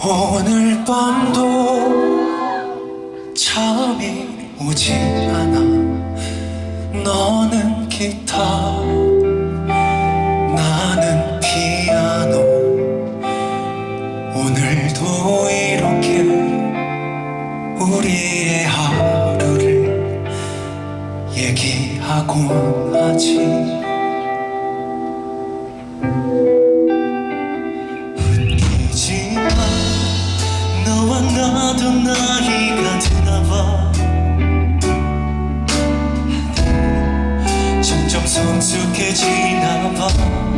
오늘 밤도 잠이 오지 않아. 너는 기타 나는 피아노. 오늘도 이렇게 우리의 하루를 얘기하곤 하지. 성숙해지나 봐.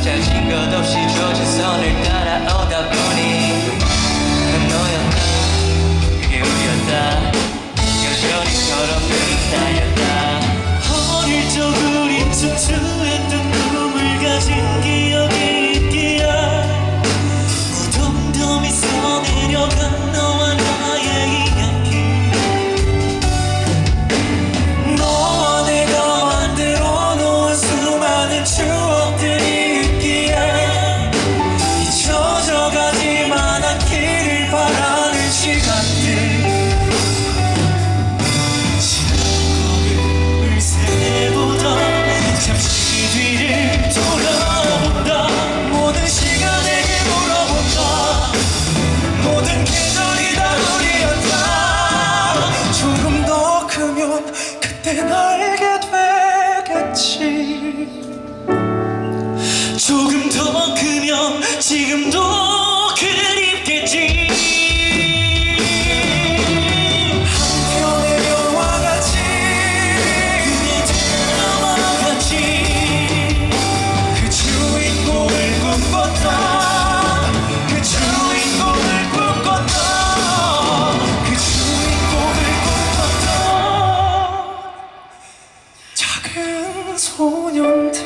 각자 진 것 없이 조준 선을 따라오다 넌 알게 되겠지. 조금 더 크면 지금도 소년들.